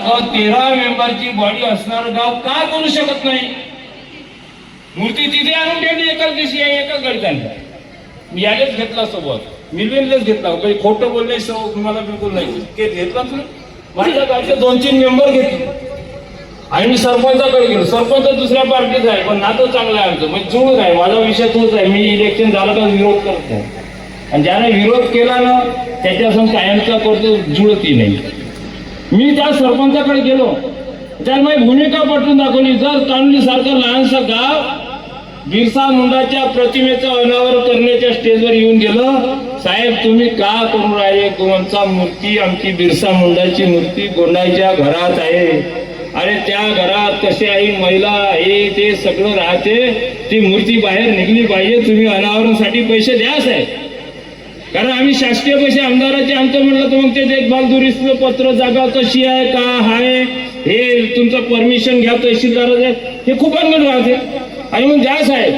तेरा मेंबरची बॉडी असणार गाव का करू शकत नाही? मूर्ती तिथे आणून ठेवली एकाच दिवशी आहे एका गडीत आणला मी यालेच घेतला सोबत. मिलवेनलेच घेतला. काही खोटं बोलले सो मला बिलकुल नाही. ते घेतला तुला माझ्या गावचे दोन तीन मेंबर घेतले. आणि मी सरपंचाकडे गेलो. सरपंच दुसऱ्या पार्टीचा आहे पण नातं चांगलं आहे आमचं. म्हणजे जुळून आहे. माझा विषय तोच आहे. मी इलेक्शन झालं तर विरोध करत. नाही आणि ज्याने विरोध केला ना त्याच्यासून कायमचा करतो जुळतही नाही. मी त्या सरपंचाकडे गेलो. त्यांना भूमिका पटवून दाखवली. जर तांडली सारखं लहानसं गाव बिरसा मुंडाच्या प्रतिमेचं अनावर करण्याच्या स्टेजवर येऊन गेलं साहेब तुम्ही का करून राहिले? कोणचा मूर्ती आमची बिरसा मुंडाची मूर्ती गोंडाईच्या घरात आहे. अरे त्या घरात कसे आहे महिला हे ते सगळं राहते. ती मूर्ती बाहेर निघली पाहिजे. तुम्ही अनावरणसाठी पैसे द्या साहेब. कारण आम्ही शासकीय पैसे आमदाराचे आमचं म्हटलं तर मग ते देखभाल दुरुस्तीचं पत्र जागा कशी आहे का आहे हे तुमचं परमिशन घ्या तहसीलदाराचे हे खूप अंगण राहते. आणि मग ज्या साहेब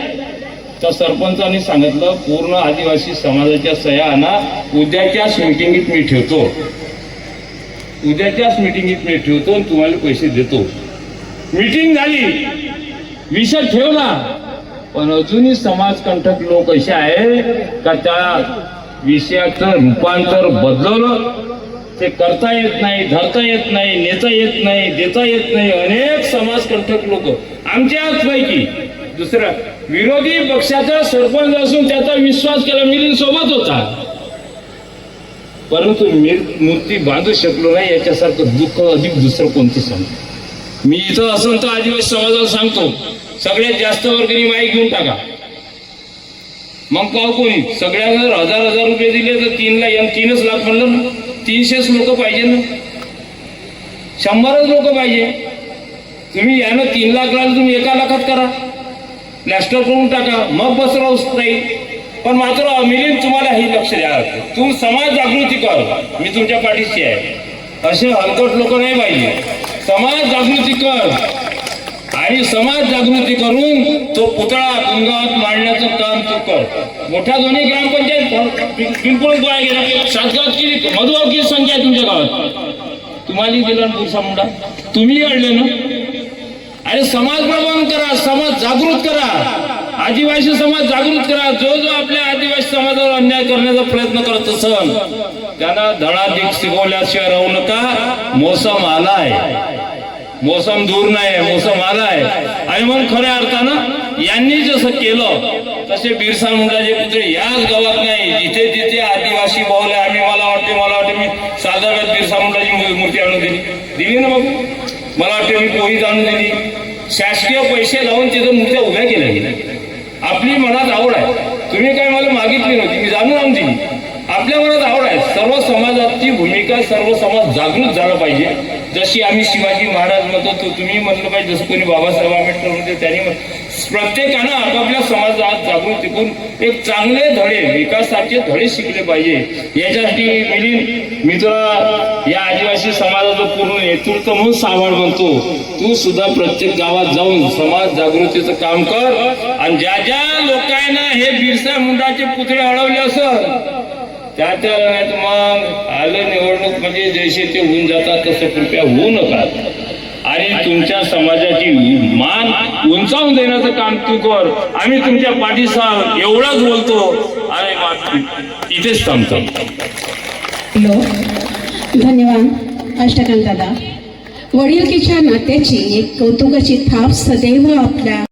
तर सरपंचाने सांगितलं पूर्ण आदिवासी समाजाच्या सह्या आणा उद्याच्याच मिटिंगीत मी ठेवतो. उद्याच्याच मिटिंगीत मी ठेवतो आणि तुम्हाला पैसे देतो. मीटिंग झाली. विषय ठेवला. पण अजूनही समाजकंठक लोक असे आहे का त्या विषयाचं रूपांतर बदलवलं. ते करता येत नाही धरता येत नाही नेता येत नाही देता येत नाही. अनेक समाजकंठक लोक आमच्याच पैकी दुसरं विरोधी पक्षाचा सरपंच असून त्याचा विश्वास केला मिलिंद सोबत होता. परंतु मी- मूर्ती बांधू शकलो नाही याच्यासारखं दुःख अधिक दुसरं कोणतं सांगतो मी इथं असं तर आदिवासी समाजाला सांगतो सगळ्यात जास्त वर्गणी माई घेऊन टाका. मग का हो कोणी? सगळ्यांना जर हजार हजार रुपये दिले तर तीनला या तीनच लाख म्हणलं ना. तीनशेच लोक पाहिजे ना. शंभरच लोक पाहिजे. तुम्ही यानं तीन लाख लाख तुम्ही एका लाखात करा. प्लॅस्टर करून टाका. मग बस राहू पण मात्र मिलिंद तुम्हाला हे लक्ष द्या. तू समाज जागृती कर. मी तुमच्या पाठीशी आहे. असे हलकट लोक नाही पाहिजे. समाज जागृती कर. आणि समाज जागृती करून तो पुतळा गुंगावात मांडण्याचं काम तू कर. मोठ्या दोन्ही ग्रामपंचायत पिंपळून गोळा गेला सातगावात किती मधुगाव किती संख्या आहे तुमच्या गावात. तुम्हाला दिला ना पुरसा मुंडा तुम्ही अडले ना? अरे समाज प्रबोधन करा समाज जागृत करा. आदिवासी समाज जागृत करा. जो जो आपल्या आदिवासी समाजावर अन्याय करण्याचा प्रयत्न करत असल त्यांना धडाधिक शिकवल्याशिवाय राहू नका. मोसम आलाय. मोसम दूर नाही मोसम आहे. आणि मग खऱ्या अर्थानं यांनी जसं केलं तसे बिरसा मुंडाचे पुतळे याच गावात नाही. जिथे जिथे आदिवासी बहुले आम्ही मला वाटते मला वाटते मी साधारण बिरसा मुंडाची मूर्ती आणून दिली. दिली ना मग? मला वाटते मी पोहीत आणून दिली. शासकीय पैसे लावून तिथं मूर्त्या उभ्या केल्या गेल्या. आपली मनात आवड आहे. तुम्ही काय मला मागितली नव्हती मी जाणून आणून दिली. आपल्या मनात आवड आहे. सर्व समाजाची भूमिका सर्व समाज जागृत झाला पाहिजे. जशी आम्ही शिवाजी महाराज म्हणतो तो तुम्ही म्हणलं पाहिजे जसं कोणी बाबासाहेब आंबेडकर म्हणते त्यांनी म्हण- प्रत्येकानं आपापल्या समाजात जागृत टिकून एक चांगले धडे विकासाचे धडे शिकले पाहिजे. याच्यासाठी मिलिंद मी तुला या आदिवासी समाजाचं पूर्ण नेतृत्व म्हणून सावळ म्हणतो. तू सुद्धा प्रत्येक गावात जाऊन समाज जागृतीचं काम कर आणि ज्या ज्या लोकांना हे बिरसा मुंडाचे पुतळे अडवले असं त्या त्या मग समाजामध्ये जैसे ते होऊन जातात तसं कृपया होऊ नका. आणि तुमच्या समाजाची मान उंचावून देण्याचं काम तू कर. आम्ही तुमच्या पाठीसा एवढाच बोलतो. आणि इथेच थांबतो. हॅलो. धन्यवाद अष्टकांत दादा. वडील किच्या नात्याची एक कौतुकाची थाप सदैव आपल्या